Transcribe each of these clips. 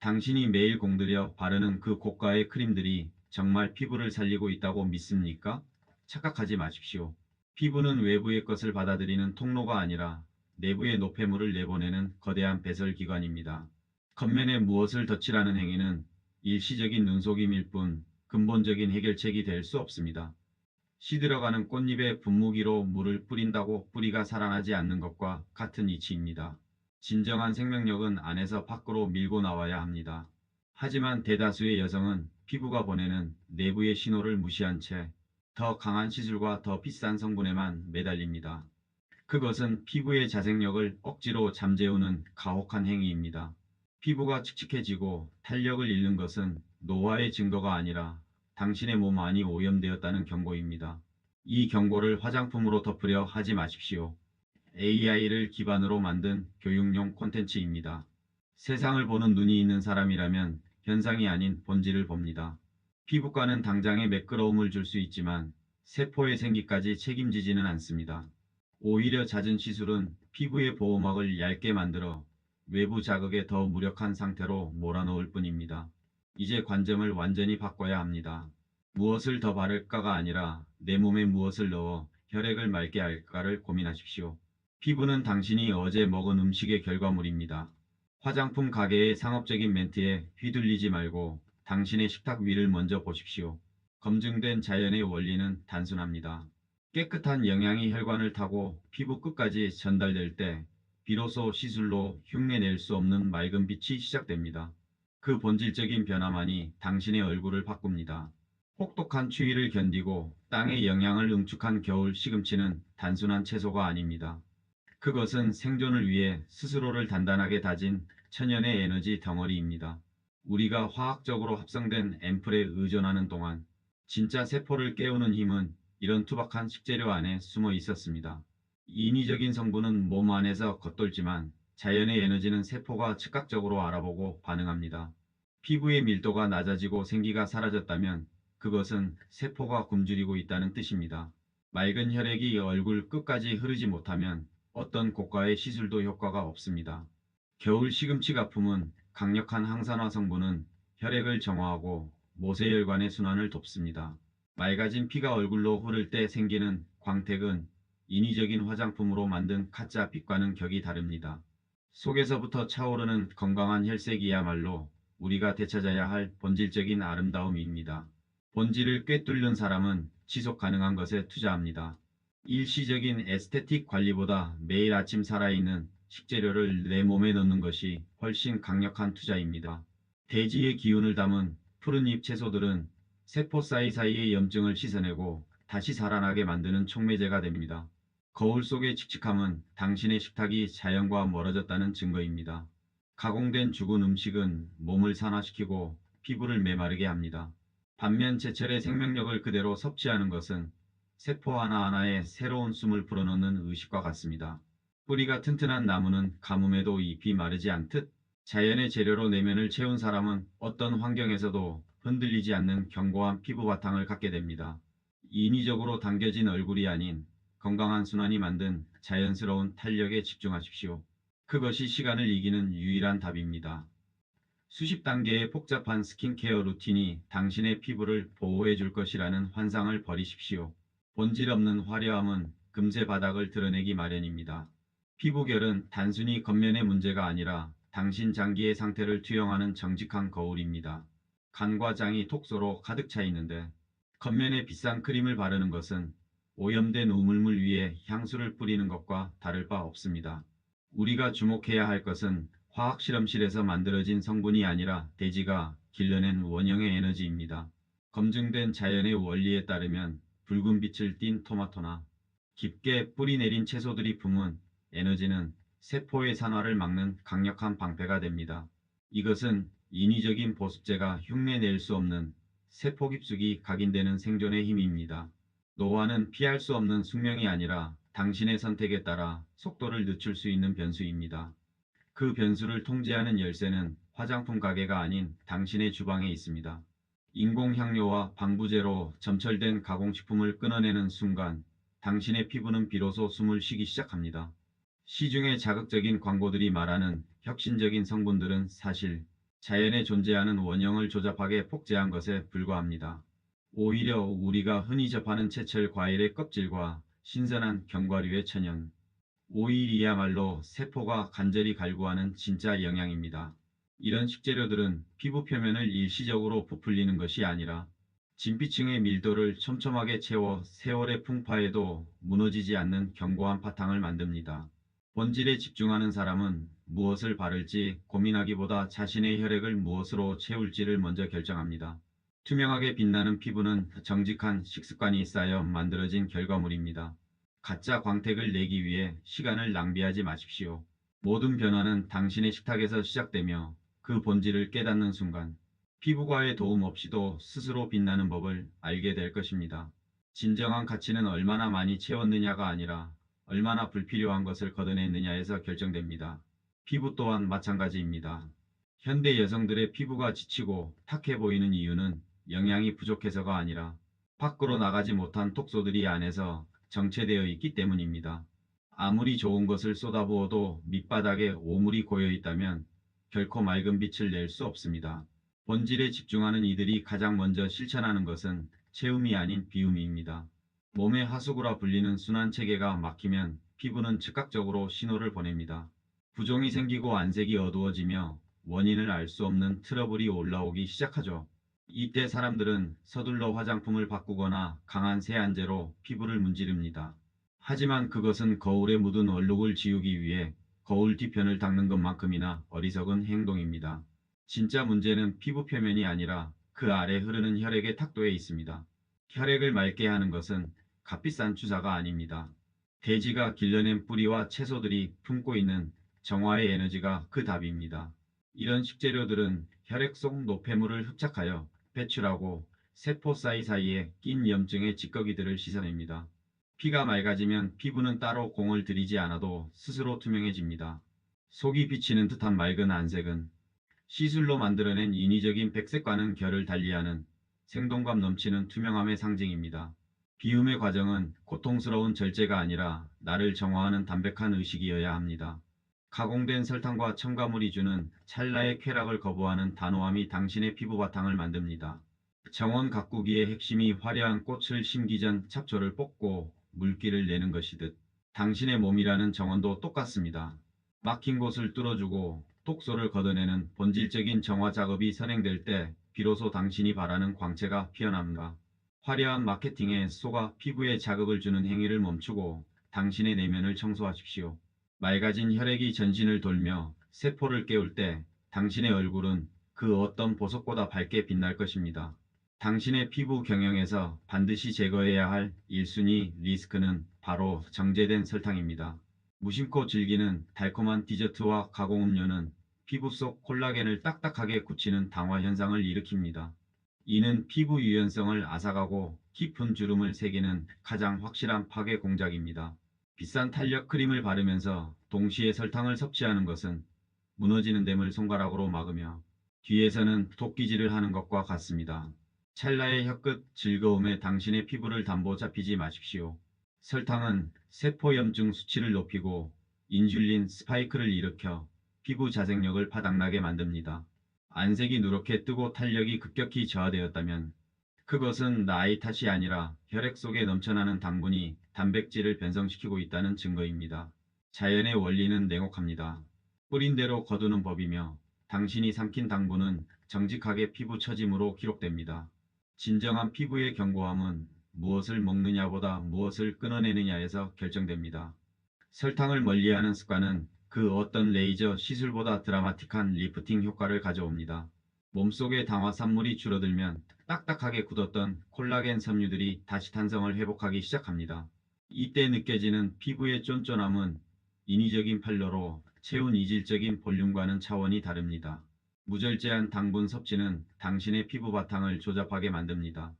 당신이 매일 공들여 바르는 그 고가의 크림들이 정말 피부를 살리고 있다고 믿습니까? 착각하지 마십시오. 피부는 외부의 것을 받아들이는 통로가 아니라 내부의 노폐물을 내보내는 거대한 배설기관입니다. 겉면에 무엇을 덧칠하는 행위는 일시적인 눈속임일 뿐 근본적인 해결책이 될 수 없습니다. 시들어가는 꽃잎에 분무기로 물을 뿌린다고 뿌리가 살아나지 않는 것과 같은 이치입니다. 진정한 생명력은 안에서 밖으로 밀고 나와야 합니다. 하지만 대다수의 여성은 피부가 보내는 내부의 신호를 무시한 채 더 강한 시술과 더 비싼 성분에만 매달립니다. 그것은 피부의 자생력을 억지로 잠재우는 가혹한 행위입니다. 피부가 칙칙해지고 탄력을 잃는 것은 노화의 증거가 아니라 당신의 몸 안이 오염되었다는 경고입니다. 이 경고를 화장품으로 덮으려 하지 마십시오. AI를 기반으로 만든 교육용 콘텐츠입니다. 세상을 보는 눈이 있는 사람이라면 현상이 아닌 본질을 봅니다. 피부과는 당장의 매끄러움을 줄 수 있지만 세포의 생기까지 책임지지는 않습니다. 오히려 잦은 시술은 피부의 보호막을 얇게 만들어 외부 자극에 더 무력한 상태로 몰아넣을 뿐입니다. 이제 관점을 완전히 바꿔야 합니다. 무엇을 더 바를까가 아니라 내 몸에 무엇을 넣어 혈액을 맑게 할까를 고민하십시오. 피부는 당신이 어제 먹은 음식의 결과물입니다. 화장품 가게의 상업적인 멘트에 휘둘리지 말고 당신의 식탁 위를 먼저 보십시오. 검증된 자연의 원리는 단순합니다. 깨끗한 영양이 혈관을 타고 피부 끝까지 전달될 때 비로소 시술로 흉내낼 수 없는 맑은 빛이 시작됩니다. 그 본질적인 변화만이 당신의 얼굴을 바꿉니다. 혹독한 추위를 견디고 땅의 영양을 응축한 겨울 시금치는 단순한 채소가 아닙니다. 그것은 생존을 위해 스스로를 단단하게 다진 천연의 에너지 덩어리입니다. 우리가 화학적으로 합성된 앰플에 의존하는 동안 진짜 세포를 깨우는 힘은 이런 투박한 식재료 안에 숨어 있었습니다. 인위적인 성분은 몸 안에서 겉돌지만 자연의 에너지는 세포가 즉각적으로 알아보고 반응합니다. 피부의 밀도가 낮아지고 생기가 사라졌다면 그것은 세포가 굶주리고 있다는 뜻입니다. 맑은 혈액이 얼굴 끝까지 흐르지 못하면 어떤 고가의 시술도 효과가 없습니다. 겨울 시금치 가품은 강력한 항산화 성분은 혈액을 정화하고 모세혈관의 순환을 돕습니다. 맑아진 피가 얼굴로 흐를 때 생기는 광택은 인위적인 화장품으로 만든 가짜 빛과는 격이 다릅니다. 속에서부터 차오르는 건강한 혈색이야말로 우리가 되찾아야 할 본질적인 아름다움입니다. 본질을 꿰뚫는 사람은 지속 가능한 것에 투자합니다. 일시적인 에스테틱 관리보다 매일 아침 살아있는 식재료를 내 몸에 넣는 것이 훨씬 강력한 투자입니다. 대지의 기운을 담은 푸른잎 채소들은 세포 사이사이의 염증을 씻어내고 다시 살아나게 만드는 촉매제가 됩니다. 거울 속의 칙칙함은 당신의 식탁이 자연과 멀어졌다는 증거입니다. 가공된 죽은 음식은 몸을 산화시키고 피부를 메마르게 합니다. 반면 제철의 생명력을 그대로 섭취하는 것은 세포 하나하나에 새로운 숨을 불어넣는 의식과 같습니다. 뿌리가 튼튼한 나무는 가뭄에도 잎이 마르지 않듯 자연의 재료로 내면을 채운 사람은 어떤 환경에서도 흔들리지 않는 견고한 피부 바탕을 갖게 됩니다. 인위적으로 당겨진 얼굴이 아닌 건강한 순환이 만든 자연스러운 탄력에 집중하십시오. 그것이 시간을 이기는 유일한 답입니다. 수십 단계의 복잡한 스킨케어 루틴이 당신의 피부를 보호해 줄 것이라는 환상을 버리십시오. 본질 없는 화려함은 금세 바닥을 드러내기 마련입니다. 피부결은 단순히 겉면의 문제가 아니라 당신 장기의 상태를 투영하는 정직한 거울입니다. 간과 장이 톡소로 가득 차 있는데 겉면에 비싼 크림을 바르는 것은 오염된 우물물 위에 향수를 뿌리는 것과 다를 바 없습니다. 우리가 주목해야 할 것은 화학 실험실에서 만들어진 성분이 아니라 대지가 길러낸 원형의 에너지입니다. 검증된 자연의 원리에 따르면 붉은 빛을 띤 토마토나 깊게 뿌리 내린 채소들이 품은 에너지는 세포의 산화를 막는 강력한 방패가 됩니다. 이것은 인위적인 보습제가 흉내낼 수 없는 세포 깊숙이 각인되는 생존의 힘입니다. 노화는 피할 수 없는 숙명이 아니라 당신의 선택에 따라 속도를 늦출 수 있는 변수입니다. 그 변수를 통제하는 열쇠는 화장품 가게가 아닌 당신의 주방에 있습니다. 인공향료와 방부제로 점철된 가공식품을 끊어내는 순간 당신의 피부는 비로소 숨을 쉬기 시작합니다. 시중의 자극적인 광고들이 말하는 혁신적인 성분들은 사실 자연에 존재하는 원형을 조잡하게 복제한 것에 불과합니다. 오히려 우리가 흔히 접하는 채철 과일의 껍질과 신선한 견과류의 천연, 오일이야말로 세포가 간절히 갈구하는 진짜 영양입니다. 이런 식재료들은 피부 표면을 일시적으로 부풀리는 것이 아니라 진피층의 밀도를 촘촘하게 채워 세월의 풍파에도 무너지지 않는 견고한 바탕을 만듭니다. 본질에 집중하는 사람은 무엇을 바를지 고민하기보다 자신의 혈액을 무엇으로 채울지를 먼저 결정합니다. 투명하게 빛나는 피부는 정직한 식습관이 쌓여 만들어진 결과물입니다. 가짜 광택을 내기 위해 시간을 낭비하지 마십시오. 모든 변화는 당신의 식탁에서 시작되며 그 본질을 깨닫는 순간 피부과의 도움 없이도 스스로 빛나는 법을 알게 될 것입니다. 진정한 가치는 얼마나 많이 채웠느냐가 아니라 얼마나 불필요한 것을 걷어냈느냐에서 결정됩니다. 피부 또한 마찬가지입니다. 현대 여성들의 피부가 지치고 탁해 보이는 이유는 영양이 부족해서가 아니라 밖으로 나가지 못한 독소들이 안에서 정체되어 있기 때문입니다. 아무리 좋은 것을 쏟아부어도 밑바닥에 오물이 고여 있다면 결코 맑은 빛을 낼 수 없습니다. 본질에 집중하는 이들이 가장 먼저 실천하는 것은 채움이 아닌 비움입니다. 몸의 하수구라 불리는 순환 체계가 막히면 피부는 즉각적으로 신호를 보냅니다. 부종이 생기고 안색이 어두워지며 원인을 알 수 없는 트러블이 올라오기 시작하죠. 이때 사람들은 서둘러 화장품을 바꾸거나 강한 세안제로 피부를 문지릅니다. 하지만 그것은 거울에 묻은 얼룩을 지우기 위해 거울 뒤편을 닦는 것만큼이나 어리석은 행동입니다. 진짜 문제는 피부 표면이 아니라 그 아래 흐르는 혈액의 탁도에 있습니다. 혈액을 맑게 하는 것은 값비싼 주사가 아닙니다. 돼지가 길러낸 뿌리와 채소들이 품고 있는 정화의 에너지가 그 답입니다. 이런 식재료들은 혈액 속 노폐물을 흡착하여 배출하고 세포 사이사이에 낀 염증의 찌꺼기들을 씻어냅니다. 피가 맑아지면 피부는 따로 공을 들이지 않아도 스스로 투명해집니다. 속이 비치는 듯한 맑은 안색은 시술로 만들어낸 인위적인 백색과는 결을 달리하는 생동감 넘치는 투명함의 상징입니다. 비움의 과정은 고통스러운 절제가 아니라 나를 정화하는 담백한 의식이어야 합니다. 가공된 설탕과 첨가물이 주는 찰나의 쾌락을 거부하는 단호함이 당신의 피부 바탕을 만듭니다. 정원 가꾸기의 핵심이 화려한 꽃을 심기 전 잡초를 뽑고 물기를 내는 것이듯 당신의 몸이라는 정원도 똑같습니다. 막힌 곳을 뚫어주고 독소를 걷어내는 본질적인 정화 작업이 선행될 때 비로소 당신이 바라는 광채가 피어납니다. 화려한 마케팅에 속아 피부에 자극을 주는 행위를 멈추고 당신의 내면을 청소하십시오. 맑아진 혈액이 전신을 돌며 세포를 깨울 때 당신의 얼굴은 그 어떤 보석보다 밝게 빛날 것입니다. 당신의 피부 경영에서 반드시 제거해야 할 1순위 리스크는 바로 정제된 설탕입니다. 무심코 즐기는 달콤한 디저트와 가공음료는 피부 속 콜라겐을 딱딱하게 굳히는 당화 현상을 일으킵니다. 이는 피부 유연성을 앗아가고 깊은 주름을 새기는 가장 확실한 파괴 공작입니다. 비싼 탄력 크림을 바르면서 동시에 설탕을 섭취하는 것은 무너지는 댐을 손가락으로 막으며 뒤에서는 도끼질을 하는 것과 같습니다. 찰나의 혀끝 즐거움에 당신의 피부를 담보 잡히지 마십시오. 설탕은 세포염증 수치를 높이고 인슐린 스파이크를 일으켜 피부 자생력을 바닥나게 만듭니다. 안색이 누렇게 뜨고 탄력이 급격히 저하되었다면 그것은 나이 탓이 아니라 혈액 속에 넘쳐나는 당분이 단백질을 변성시키고 있다는 증거입니다. 자연의 원리는 냉혹합니다. 뿌린 대로 거두는 법이며 당신이 삼킨 당분은 정직하게 피부 처짐으로 기록됩니다. 진정한 피부의 견고함은 무엇을 먹느냐보다 무엇을 끊어내느냐에서 결정됩니다. 설탕을 멀리하는 습관은 그 어떤 레이저 시술보다 드라마틱한 리프팅 효과를 가져옵니다. 몸속의 당화산물이 줄어들면 딱딱하게 굳었던 콜라겐 섬유들이 다시 탄성을 회복하기 시작합니다. 이때 느껴지는 피부의 쫀쫀함은 인위적인 팔로로 채운 이질적인 볼륨과는 차원이 다릅니다. 무절제한 당분 섭취는 당신의 피부 바탕을 조잡하게 만듭니다.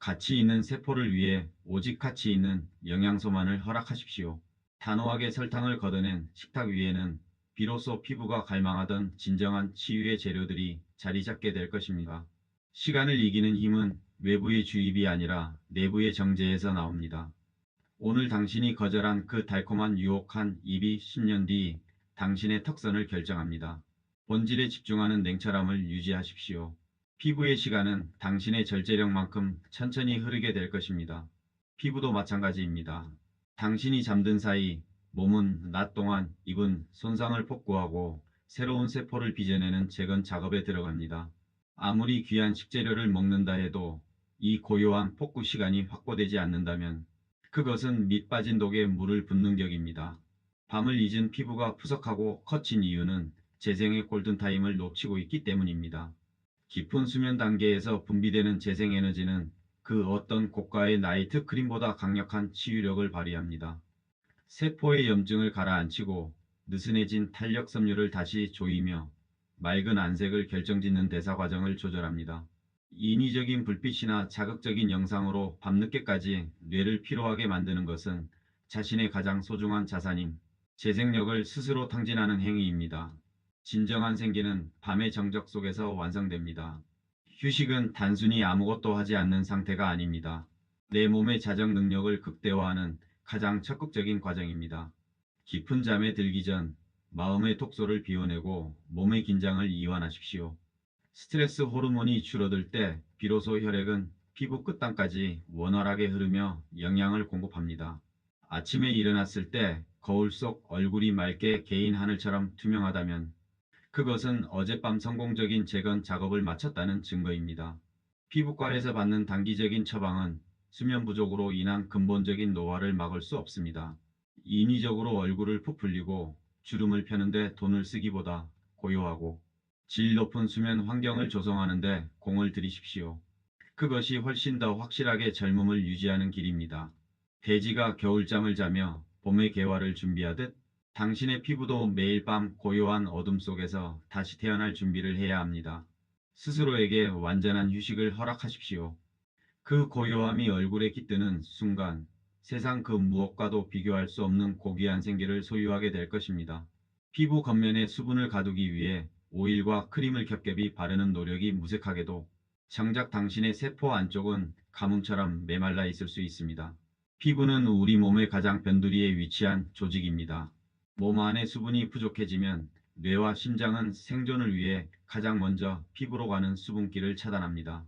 가치 있는 세포를 위해 오직 가치 있는 영양소만을 허락하십시오. 단호하게 설탕을 걷어낸 식탁 위에는 비로소 피부가 갈망하던 진정한 치유의 재료들이 자리 잡게 될 것입니다. 시간을 이기는 힘은 외부의 주입이 아니라 내부의 정제에서 나옵니다. 오늘 당신이 거절한 그 달콤한 유혹한 입이 10년 뒤 당신의 턱선을 결정합니다. 본질에 집중하는 냉철함을 유지하십시오. 피부의 시간은 당신의 절제력만큼 천천히 흐르게 될 것입니다. 피부도 마찬가지입니다. 당신이 잠든 사이 몸은 낮 동안 입은 손상을 복구하고 새로운 세포를 빚어내는 재건 작업에 들어갑니다. 아무리 귀한 식재료를 먹는다 해도 이 고요한 복구 시간이 확보되지 않는다면 그것은 밑 빠진 독에 물을 붓는 격입니다. 밤을 잊은 피부가 푸석하고 커진 이유는 재생의 골든타임을 놓치고 있기 때문입니다. 깊은 수면 단계에서 분비되는 재생에너지는 그 어떤 고가의 나이트 크림보다 강력한 치유력을 발휘합니다. 세포의 염증을 가라앉히고 느슨해진 탄력 섬유를 다시 조이며 맑은 안색을 결정짓는 대사 과정을 조절합니다. 인위적인 불빛이나 자극적인 영상으로 밤늦게까지 뇌를 피로하게 만드는 것은 자신의 가장 소중한 자산인 재생력을 스스로 탕진하는 행위입니다. 진정한 생기는 밤의 정적 속에서 완성됩니다. 휴식은 단순히 아무것도 하지 않는 상태가 아닙니다. 내 몸의 자정 능력을 극대화하는 가장 적극적인 과정입니다. 깊은 잠에 들기 전 마음의 독소를 비워내고 몸의 긴장을 이완하십시오. 스트레스 호르몬이 줄어들 때 비로소 혈액은 피부 끝단까지 원활하게 흐르며 영양을 공급합니다. 아침에 일어났을 때 거울 속 얼굴이 맑게 개인 하늘처럼 투명하다면 그것은 어젯밤 성공적인 재건 작업을 마쳤다는 증거입니다. 피부과에서 받는 단기적인 처방은 수면 부족으로 인한 근본적인 노화를 막을 수 없습니다. 인위적으로 얼굴을 부풀리고 주름을 펴는데 돈을 쓰기보다 고요하고 질 높은 수면 환경을 조성하는데 공을 들이십시오. 그것이 훨씬 더 확실하게 젊음을 유지하는 길입니다. 돼지가 겨울잠을 자며 봄의 개화를 준비하듯 당신의 피부도 매일 밤 고요한 어둠 속에서 다시 태어날 준비를 해야 합니다. 스스로에게 완전한 휴식을 허락하십시오. 그 고요함이 얼굴에 깃드는 순간 세상 그 무엇과도 비교할 수 없는 고귀한 생기를 소유하게 될 것입니다. 피부 겉면에 수분을 가두기 위해 오일과 크림을 겹겹이 바르는 노력이 무색하게도 정작 당신의 세포 안쪽은 가뭄처럼 메말라 있을 수 있습니다. 피부는 우리 몸의 가장 변두리에 위치한 조직입니다. 몸 안에 수분이 부족해지면 뇌와 심장은 생존을 위해 가장 먼저 피부로 가는 수분기를 차단합니다.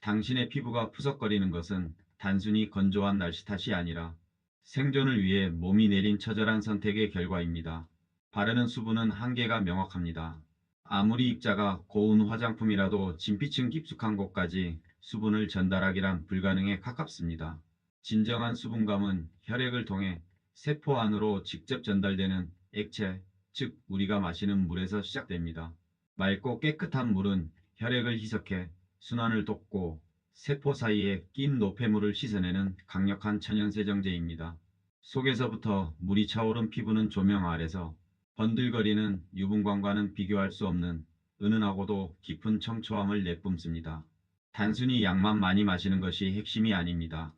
당신의 피부가 푸석거리는 것은 단순히 건조한 날씨 탓이 아니라 생존을 위해 몸이 내린 처절한 선택의 결과입니다. 바르는 수분은 한계가 명확합니다. 아무리 입자가 고운 화장품이라도 진피층 깊숙한 곳까지 수분을 전달하기란 불가능에 가깝습니다. 진정한 수분감은 혈액을 통해 세포 안으로 직접 전달되는 액체, 즉 우리가 마시는 물에서 시작됩니다. 맑고 깨끗한 물은 혈액을 희석해 순환을 돕고 세포 사이에 낀 노폐물을 씻어내는 강력한 천연세정제입니다. 속에서부터 물이 차오른 피부는 조명 아래서 번들거리는 유분광과는 비교할 수 없는 은은하고도 깊은 청초함을 내뿜습니다. 단순히 약만 많이 마시는 것이 핵심이 아닙니다.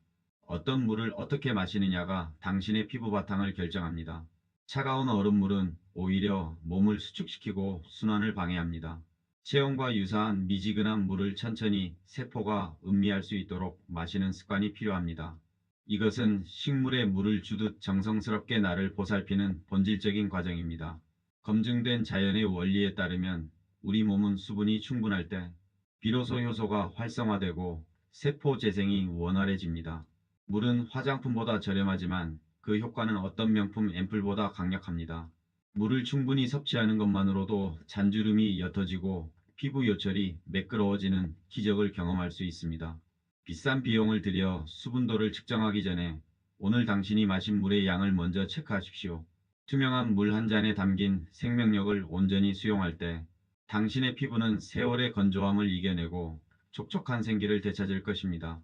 어떤 물을 어떻게 마시느냐가 당신의 피부 바탕을 결정합니다. 차가운 얼음물은 오히려 몸을 수축시키고 순환을 방해합니다. 체온과 유사한 미지근한 물을 천천히 세포가 음미할 수 있도록 마시는 습관이 필요합니다. 이것은 식물에 물을 주듯 정성스럽게 나를 보살피는 본질적인 과정입니다. 검증된 자연의 원리에 따르면 우리 몸은 수분이 충분할 때 비로소 효소가 활성화되고 세포 재생이 원활해집니다. 물은 화장품보다 저렴하지만 그 효과는 어떤 명품 앰플보다 강력합니다. 물을 충분히 섭취하는 것만으로도 잔주름이 옅어지고 피부 요철이 매끄러워지는 기적을 경험할 수 있습니다. 비싼 비용을 들여 수분도를 측정하기 전에 오늘 당신이 마신 물의 양을 먼저 체크하십시오. 투명한 물 한 잔에 담긴 생명력을 온전히 수용할 때 당신의 피부는 세월의 건조함을 이겨내고 촉촉한 생기를 되찾을 것입니다.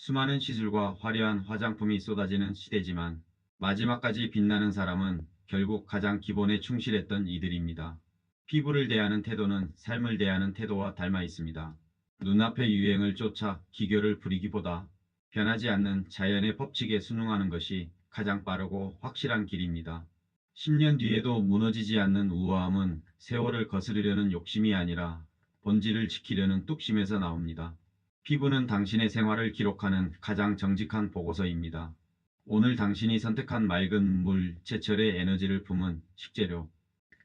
수많은 시술과 화려한 화장품이 쏟아지는 시대지만 마지막까지 빛나는 사람은 결국 가장 기본에 충실했던 이들입니다. 피부를 대하는 태도는 삶을 대하는 태도와 닮아 있습니다. 눈앞의 유행을 쫓아 기교를 부리기보다 변하지 않는 자연의 법칙에 순응하는 것이 가장 빠르고 확실한 길입니다. 10년 뒤에도 무너지지 않는 우아함은 세월을 거스르려는 욕심이 아니라 본질을 지키려는 뚝심에서 나옵니다. 피부는 당신의 생활을 기록하는 가장 정직한 보고서입니다. 오늘 당신이 선택한 맑은 물, 제철의 에너지를 품은 식재료,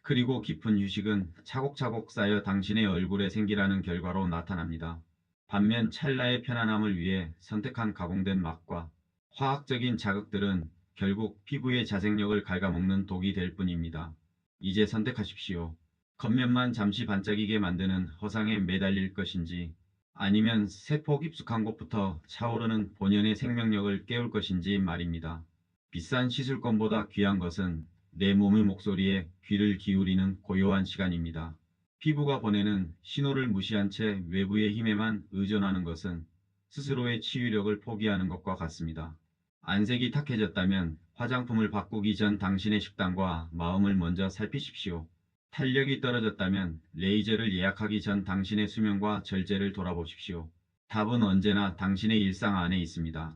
그리고 깊은 휴식은 차곡차곡 쌓여 당신의 얼굴에 생기라는 결과로 나타납니다. 반면 찰나의 편안함을 위해 선택한 가공된 맛과 화학적인 자극들은 결국 피부의 자생력을 갉아먹는 독이 될 뿐입니다. 이제 선택하십시오. 겉면만 잠시 반짝이게 만드는 허상에 매달릴 것인지 아니면 세포 깊숙한 곳부터 차오르는 본연의 생명력을 깨울 것인지 말입니다. 비싼 시술권보다 귀한 것은 내 몸의 목소리에 귀를 기울이는 고요한 시간입니다. 피부가 보내는 신호를 무시한 채 외부의 힘에만 의존하는 것은 스스로의 치유력을 포기하는 것과 같습니다. 안색이 탁해졌다면 화장품을 바꾸기 전 당신의 식단과 마음을 먼저 살피십시오. 탄력이 떨어졌다면 레이저를 예약하기 전 당신의 수면과 절제를 돌아보십시오. 답은 언제나 당신의 일상 안에 있습니다.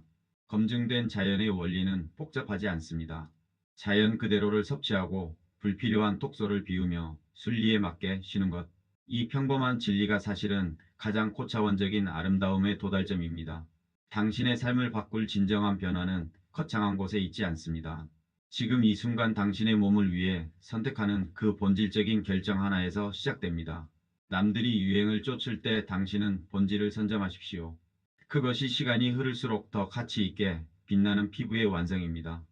검증된 자연의 원리는 복잡하지 않습니다. 자연 그대로를 섭취하고 불필요한 독소를 비우며 순리에 맞게 쉬는 것. 이 평범한 진리가 사실은 가장 고차원적인 아름다움의 도달점입니다. 당신의 삶을 바꿀 진정한 변화는 거창한 곳에 있지 않습니다. 지금 이 순간 당신의 몸을 위해 선택하는 그 본질적인 결정 하나에서 시작됩니다. 남들이 유행을 쫓을 때 당신은 본질을 선점하십시오. 그것이 시간이 흐를수록 더 가치 있게 빛나는 피부의 완성입니다.